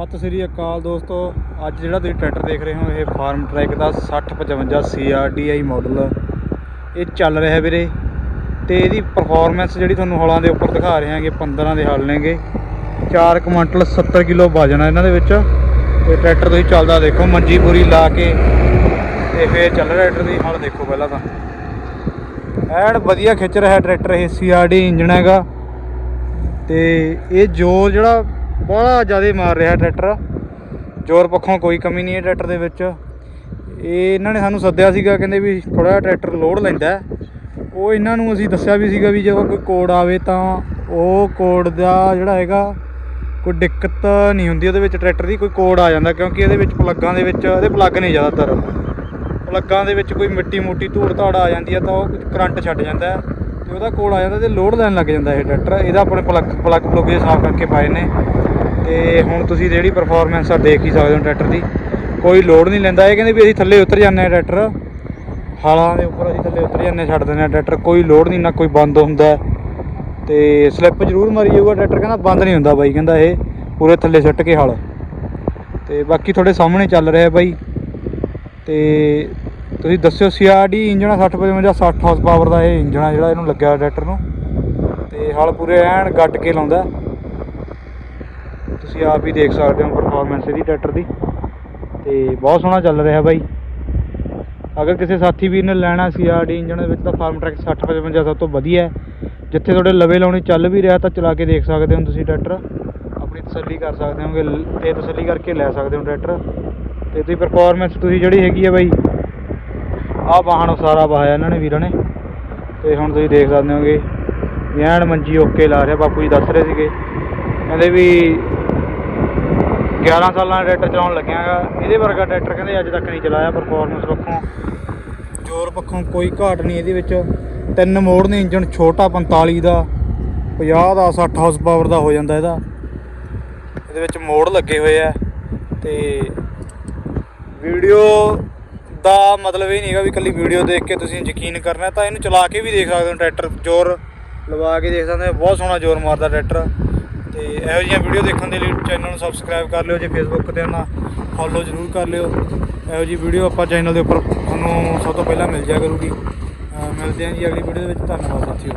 ਸਤਿ ਸ੍ਰੀ ਅਕਾਲ ਦੋਸਤੋ। ਅੱਜ ਜਿਹੜਾ ਤੁਸੀਂ ਟਰੈਕਟਰ ਦੇਖ ਰਹੇ ਹੋ, ਇਹ ਫਾਰਮ ਟਰੈਕ ਦਾ 6055 CRDI ਮਾਡਲ ਇਹ ਚੱਲ ਰਿਹਾ ਵੀਰੇ। ਤੇ ਇਹਦੀ ਪਰਫਾਰਮੈਂਸ ਜਿਹੜੀ ਤੁਹਾਨੂੰ ਹਲਾਂ ਦੇ ਉੱਪਰ ਦਿਖਾ ਰਹੇ ਹਾਂਗੇ 15 ਦੇ ਹਲ ਨੇਗੇ। 4 ਕੁਇੰਟਲ 70 ਕਿਲੋ ਵਜਨ ਆ ਇਹਨਾਂ ਦੇ ਵਿੱਚ। ਤੇ ਟਰੈਕਟਰ ਤੁਸੀਂ ਚੱਲਦਾ ਦੇਖੋ ਮੰਜੀ ਪੂਰੀ ਲਾ ਕੇ। ਤੇ ਫੇਰ ਚੱਲ ਰਿਹਾ ਟਰੈਕਟਰ ਦੀ ਹਲ ਦੇਖੋ ਪਹਿਲਾਂ ਤਾਂ। ਐਨ ਵਧੀਆ ਖਿੱਚ ਰਿਹਾ ਟਰੈਕਟਰ ਇਹ CRD ਇੰਜਣ ਹੈਗਾ। ਤੇ ਇਹ ਜ਼ੋਰ ਜਿਹੜਾ ਬੜਾ ਜ਼ਿਆਦਾ ਮਾਰ ਰਿਹਾ ਟਰੈਕਟਰ। ਜ਼ੋਰ ਪੱਖੋਂ ਕੋਈ ਕਮੀ ਨਹੀਂ ਹੈ ਟਰੈਕਟਰ ਦੇ ਵਿੱਚ। ਇਹ ਇਹਨਾਂ ਨੇ ਸਾਨੂੰ ਸੱਦਿਆ ਸੀਗਾ, ਕਹਿੰਦੇ ਵੀ ਥੋੜਾ ਜਿਹਾ ਟਰੈਕਟਰ ਲੋਡ ਲੈਂਦਾ ਉਹ ਇਹਨਾਂ ਨੂੰ ਅਸੀਂ ਦੱਸਿਆ ਵੀ ਸੀਗਾ ਵੀ ਜਦੋਂ ਕੋਈ ਕੋਡ ਆਵੇ ਤਾਂ ਉਹ ਕੋਡ ਦਾ ਜਿਹੜਾ ਹੈਗਾ, ਕੋਈ ਦਿੱਕਤ ਨਹੀਂ ਹੁੰਦੀ ਉਹਦੇ ਵਿੱਚ ਟਰੈਕਟਰ ਦੀ, ਕੋਈ ਕੋਡ ਆ ਜਾਂਦਾ ਕਿਉਂਕਿ ਇਹਦੇ ਵਿੱਚ ਪਲੱਗਾਂ ਦੇ ਵਿੱਚ, ਇਹਦੇ ਪਲੱਗ ਨਹੀਂ ਜ਼ਿਆਦਾਤਰ। ਪਲੱਗਾਂ ਦੇ ਵਿੱਚ ਕੋਈ ਮਿੱਟੀ ਮੋਟੀ ਧੂੜ ਧਾੜ ਆ ਜਾਂਦੀ ਆ ਤਾਂ ਉਹ ਕਰੰਟ ਛੱਡ ਜਾਂਦਾ ਹੈ ਤੇ ਉਹਦਾ ਕੋਲ ਆ ਜਾਂਦਾ ਤੇ ਲੋਡ ਲੈਣ ਲੱਗ ਜਾਂਦਾ ਇਹ ਟਰੈਕਟਰ। ਇਹਦਾ ਆਪਣੇ ਪਲੱਗ ਪਲੱਗ ਪਲੁੱਗ ਸਾਫ਼ ਕਰਕੇ ਪਾਏ ਨੇ। ਤੇ ਹੁਣ ਤੁਸੀਂ ਜਿਹੜੀ ਪਰਫਾਰਮੈਂਸ ਆ ਦੇਖ ਹੀ ਸਕਦੇ ਹੋ ਟਰੈਕਟਰ ਦੀ। ਕੋਈ ਲੋਡ ਨਹੀਂ ਲੈਂਦਾ। ਇਹ ਕਹਿੰਦੇ ਵੀ ਅਸੀਂ ਥੱਲੇ ਉਤਰ ਜਾਂਦੇ ਆ ਟਰੈਕਟਰ। ਹਾਲਾਂ ਦੇ ਉੱਪਰ ਅਸੀਂ ਥੱਲੇ ਉਤਰ ਜਾਂਦੇ ਹਾਂ, ਛੱਡ ਦਿੰਦੇ ਆ ਟਰੈਕਟਰ। ਕੋਈ ਲੋਡ ਨਹੀਂ ਨਾ ਕੋਈ ਬੰਦ ਹੁੰਦਾ। ਹੈ। ਤੇ ਸਲਿੱਪ ਜ਼ਰੂਰ ਮਾਰੀ ਜਾਊਗਾ ਟਰੈਕਟਰ ਕਹਿੰਦਾ ਬੰਦ ਨਹੀਂ ਹੁੰਦਾ ਬਾਈ ਕਹਿੰਦਾ ਇਹ ਪੂਰੇ ਥੱਲੇ ਸੁੱਟ ਕੇ ਹਲ। ਤੇ ਬਾਕੀ ਤੁਹਾਡੇ ਸਾਹਮਣੇ ਚੱਲ ਰਿਹਾ ਬਾਈ। ਤੇ ਤੁਸੀਂ ਦੱਸਿਓ CRD ਇੰਜਣ 60 55 60 ਹਾਰਸ ਪਾਵਰ ਦਾ ਇਹ ਇੰਜਣ ਆ ਜਿਹੜਾ ਇਹਨੂੰ ਲੱਗਿਆ ਟਰੈਕਟਰ ਨੂੰ। ਤੇ ਹਲ ਪੂਰੇ ਐਨ ਗੱਡ ਕੇ ਲਾਉਂਦਾ। ਤੁਸੀਂ ਆਪ ਹੀ ਦੇਖ ਸਕਦੇ ਹੋ ਪਰਫਾਰਮੈਂਸ ਇਹਦੀ ਟਰੈਕਟਰ ਦੀ। ਤੇ ਬਹੁਤ ਸੋਹਣਾ ਚੱਲ ਰਿਹਾ ਬਾਈ। ਅਗਰ ਕਿਸੇ ਸਾਥੀ ਵੀਰ ਨੇ ਲੈਣਾ ਸੀ CRD ਇੰਜਣ ਦੇ ਵਿੱਚ ਤਾਂ ਫਾਰਮ ਟਰੈਕ 60 55 ਸਭ ਤੋਂ ਵਧੀਆ ਹੈ। ਜਿੱਥੇ ਤੁਹਾਡੇ ਲਵੇ ਲਾਉਣੀ ਚੱਲ ਵੀ ਰਿਹਾ ਤਾਂ ਚਲਾ ਕੇ ਦੇਖ ਸਕਦੇ ਹੋ ਤੁਸੀਂ ਟਰੈਕਟਰ ਆਪਣੀ ਤਸੱਲੀ ਕਰ ਸਕਦੇ ਹੋਗੇ ਲ- ਤੇ ਤਸੱਲੀ ਕਰਕੇ ਲੈ ਸਕਦੇ ਹੋ ਟਰੈਕਟਰ ਤੇ ਤੁਸੀਂ ਪਰਫਾਰਮੈਂਸ ਤੁਸੀਂ ਜਿਹੜੀ ਹੈਗੀ ਹੈ ਬਾਈ, ਆਹ ਵਾਹਣ ਸਾਰਾ ਵਾਹਿਆ ਇਹਨਾਂ ਨੇ ਵੀਰਾਂ ਨੇ। ਤੇ ਹੁਣ ਤੁਸੀਂ ਦੇਖ ਸਕਦੇ ਹੋਗੇ ਵੀ ਐਨ ਮੰਜੀ ਓਕੇ ਲਾ ਰਿਹਾ, ਬਾਪੂ ਜੀ ਦੱਸ ਰਹੇ ਸੀਗੇ। ਕਹਿੰਦੇ ਵੀ 11 ਸਾਲਾਂ ਦਾ ਟਰੈਕਟਰ ਚਲਾਉਣ ਲੱਗਿਆ ਗਾ ਇਹਦੇ ਵਰਗਾ ਟਰੈਕਟਰ ਕਹਿੰਦੇ ਅੱਜ ਤੱਕ ਨਹੀਂ ਚਲਾਇਆ ਪਰਫਾਰਮੈਂਸ ਪੱਖੋਂ। ਜ਼ੋਰ ਪੱਖੋਂ ਕੋਈ ਘਾਟ ਨਹੀਂ ਇਹਦੇ ਵਿੱਚ। ਤਿੰਨ ਮੋੜ ਨੇ ਇੰਜਨ ਛੋਟਾ 45 ਦਾ 50 ਦਾ 60 ਹਾਰਸ ਪਾਵਰ ਦਾ ਹੋ ਜਾਂਦਾ ਇਹਦਾ। ਇਹਦੇ ਵਿੱਚ ਮੋੜ ਲੱਗੇ ਹੋਏ ਆ ਤੇ ਵੀਡੀਓ ਦਾ ਮਤਲਬ ਇਹ ਨਹੀਂਗਾ ਵੀ ਕੱਲੀ ਵੀਡੀਓ ਦੇਖ ਕੇ ਤੁਸੀਂ ਯਕੀਨ ਕਰਨਾ, ਤਾਂ ਇਹਨੂੰ ਚਲਾ ਕੇ ਵੀ ਦੇਖ ਸਕਦੇ ਹੋ ਟਰੈਕਟਰ ਜ਼ੋਰ ਲਵਾ ਕੇ ਦੇਖ ਸਕਦੇ ਹੋ। ਬਹੁਤ ਸੋਹਣਾ ਜ਼ੋਰ ਮਾਰਦਾ ਟਰੈਕਟਰ ਤੇ ਇਹੋ ਜਿਹੀਆਂ ਵੀਡੀਓ ਦੇਖਣ ਦੇ ਲਈ ਚੈਨਲ ਨੂੰ ਸਬਸਕ੍ਰਾਈਬ ਕਰ ਲਿਓ, ਜੇ ਫੇਸਬੁੱਕ ਤੇ ਨਾ ਫੋਲੋ ਜ਼ਰੂਰ ਕਰ ਲਿਓ। ਇਹੋ ਜਿਹੀ ਵੀਡੀਓ ਆਪਾਂ ਚੈਨਲ ਦੇ ਉੱਪਰ ਤੁਹਾਨੂੰ ਸਭ ਤੋਂ ਪਹਿਲਾਂ ਮਿਲ ਜਾਇਆ ਕਰੂਗੀ। ਮਿਲਦੇ ਹਾਂ ਜੀ ਅਗਲੀ ਵੀਡੀਓ ਦੇ ਵਿੱਚ। ਧੰਨਵਾਦ ਸਾਥੀਓ।